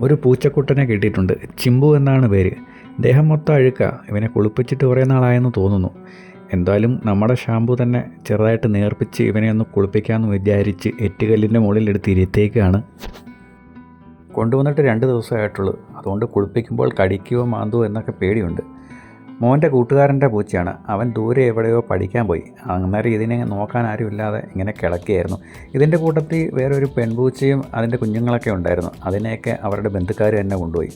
ഒരു പൂച്ചക്കുട്ടനെ കിട്ടിയിട്ടുണ്ട്. ചിമ്പു എന്നാണ് പേര്. ദേഹം മൊത്തം അഴുക്ക. ഇവനെ കുളിപ്പിച്ചിട്ട് കുറേ നാളായെന്ന് തോന്നുന്നു. എന്തായാലും നമ്മുടെ ഷാമ്പു തന്നെ ചെറുതായിട്ട് നേർപ്പിച്ച് ഇവനെ ഒന്ന് കുളിപ്പിക്കാമെന്ന് വിചാരിച്ച് എറ്റുകല്ലിന്റെ മുകളിൽ എടുത്ത് ഇരുത്തേക്കാണ്. കൊണ്ടുവന്നിട്ട് രണ്ട് ദിവസമായിട്ടുള്ളൂ. അതുകൊണ്ട് കുളിപ്പിക്കുമ്പോൾ കടിക്കുകയോ മാന്തുവോ എന്നൊക്കെ പേടിയുണ്ട്. മോന്റെ കൂട്ടുകാരന്റെ പൂച്ചയാണ്. അവൻ ദൂരെ എവിടെയോ പഠിക്കാൻ പോയി. അന്നേരം ഇതിനെ നോക്കാൻ ആരുമില്ലാതെ ഇങ്ങനെ കിടക്കുകയായിരുന്നു. ഇതിന്റെ കൂട്ടത്തിൽ വേറൊരു പെൺപൂച്ചയും അതിന്റെ കുഞ്ഞുങ്ങളൊക്കെ ഉണ്ടായിരുന്നു. അതിനെയൊക്കെ അവരുടെ ബന്ധുക്കാർ തന്നെ കൊണ്ടുപോയി.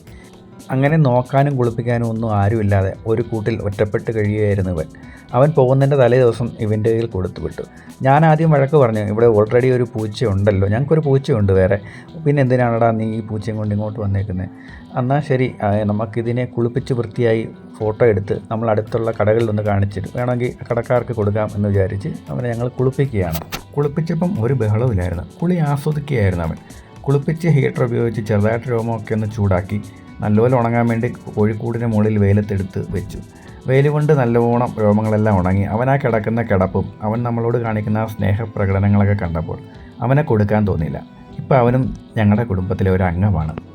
അങ്ങനെ നോക്കാനും കുളിപ്പിക്കാനും ഒന്നും ആരുമില്ലാതെ ഒരു കൂട്ടിൽ ഒറ്റപ്പെട്ട് കഴിയുകയായിരുന്നു ഇവൻ. അവൻ പോകുന്നതിന്റെ തലേ ദിവസം ഇവന്റെ കയ്യിൽ കൊടുത്തു വിട്ടു. ഞാൻ ആദ്യം വഴക്ക് പറഞ്ഞു ഇവിടെ ഓൾറെഡി ഒരു പൂച്ചയുണ്ടല്ലോ ഞങ്ങൾക്കൊരു പൂച്ചയുണ്ട് വേറെ. പിന്നെ എന്തിനാണടാ നീ ഈ പൂച്ചയും കൊണ്ട് ഇങ്ങോട്ട് വന്നേക്കുന്നത് എന്നാൽ ശരി നമുക്കിതിനെ കുളിപ്പിച്ച് വൃത്തിയായി ഫോട്ടോ എടുത്ത് നമ്മൾ അടുത്തുള്ള കടകളിൽ ഒന്ന് കാണിച്ചിട്ട് വേണമെങ്കിൽ കടക്കാർക്ക് കൊടുക്കാം എന്ന് വിചാരിച്ച് അവനെ ഞങ്ങൾ കുളിപ്പിക്കുകയാണ്. കുളിപ്പിച്ചപ്പം ഒരു ബഹളമില്ലായിരുന്നു കുളി ആസ്വദിക്കുകയായിരുന്നു അവൻ. കുളിപ്പിച്ച് ഹീറ്റർ ഉപയോഗിച്ച് ചെറുതായിട്ട് രോമമൊക്കെ ഒന്ന് ചൂടാക്കി നല്ലപോലെ ഉണങ്ങാൻ വേണ്ടി കോഴിക്കൂടിന്റെ മുകളിൽ വെയിലത്തെടുത്ത് വെച്ചു. വെയിൽ കൊണ്ട് നല്ലവണ്ണം രോമങ്ങളെല്ലാം ഉണങ്ങി അവൻ ആ കിടക്കുന്ന കിടപ്പും അവൻ നമ്മളോട് കാണിക്കുന്ന ആ സ്നേഹപ്രകടനങ്ങളൊക്കെ കണ്ടപ്പോൾ അവനെ കൊടുക്കാൻ തോന്നിയില്ല. ഇപ്പോൾ അവനും ഞങ്ങളുടെ കുടുംബത്തിലെ ഒരു അംഗമാണ്.